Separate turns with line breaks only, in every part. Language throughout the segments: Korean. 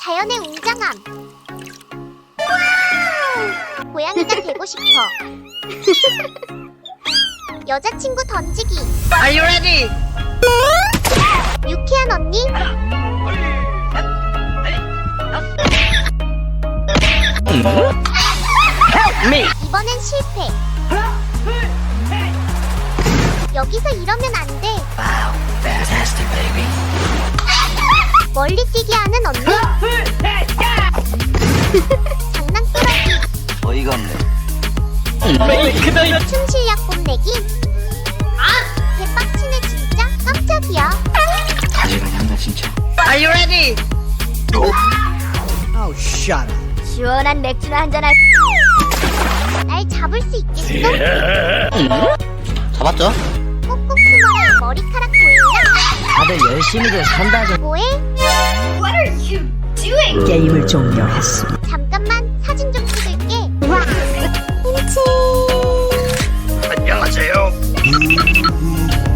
자연의 웅장함. 고양이가 되고 싶어. 여자친구 던지기.
Are you ready?
유쾌한 언니.
Me.
이번엔 실패. 여기서 이러면 안 돼.
Wow, fantastic, baby.
멀리 뛰게 하는 언니. 장난꾸러기.
어이가 없네.
춤 실력 뽐내기. 개빡치네 진짜. 깜짝이야.
한다 진짜. Are you ready?
Oh, shut up.
시원한 맥주나 한잔 할. 날 잡을 수 있겠어?
잡았죠?
머리카락 보인다.
다들 열심히들 산다 좀
뭐해?
게임을 종료했습니다.
잠깐만 사진 좀 찍을게. 김치.
안녕하세요.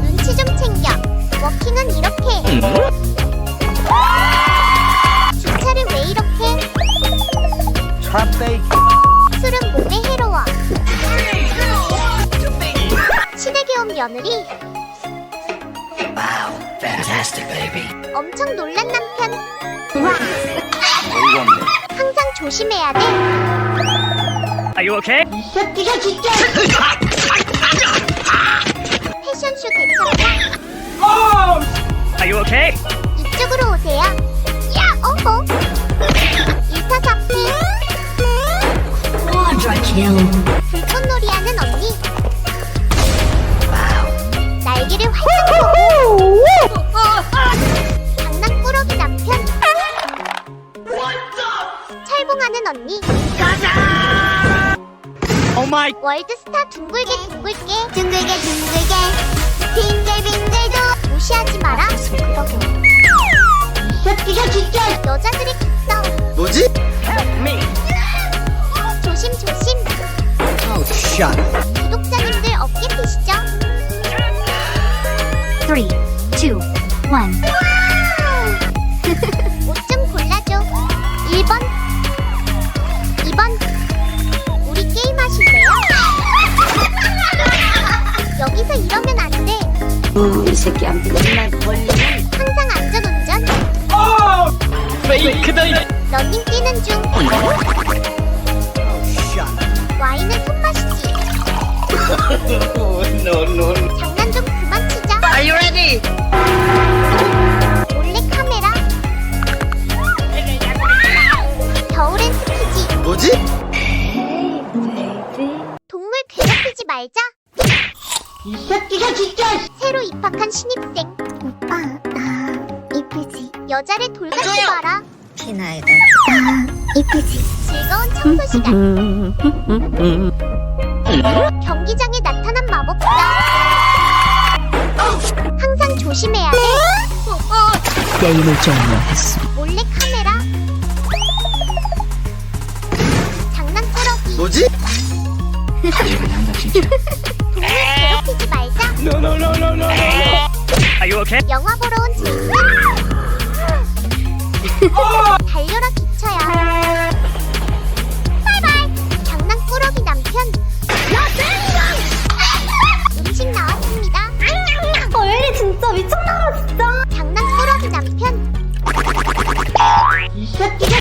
눈치 좀 챙겨. 워킹은 이렇게. 주차를 왜 이렇게?
트랍베이
술은 몸에 해로워. 친하게 온 며느리.
Wow, fantastic, baby.
엄청 놀란 남편.
어이가 없네.
항상 조심해야 돼.
Are you okay?
패션쇼 괜찮다.
Are you okay?
이쪽으로 오세요. 야, 어허. 일타사피. 불꽃 원점! 철봉하는 언니.
가자! 오 마이.
월드스타 둥글게 둥글게 둥글게 둥글게 빙글빙글도 무시하지 마라. 여자들이 깃다
뭐지? me.
조심 조심.
아우
구독자님들 어깨 피시죠? 3, 2, 1. 여기서 이러면 안돼
이 새끼한테 맨날 걸리면
항상 안전운전
메이크다.
러닝 뛰는 중. 와인은 손 마시지
No, no.
장난 좀 그만 치자
Are you ready?
몰래 카메라 겨울엔 스키지
뭐지?
동물 괴롭히지 말자 이 새끼가 진짜! 새로 입학한 신입생. 오빠 나 이쁘지? 여자를 돌같이 봐라.
티나이다.
이쁘지? 즐거운 청소 시간. 경기장에 나타난 마법사 항상 조심해야 돼
게임을 종료했습니다.
몰래 카메라. 장난꾸러기.
뭐지? 한다 진짜.
동물 괴롭히지 말자
No, no, no, no, no, no. Are you okay?
영화 보러 온 제이슨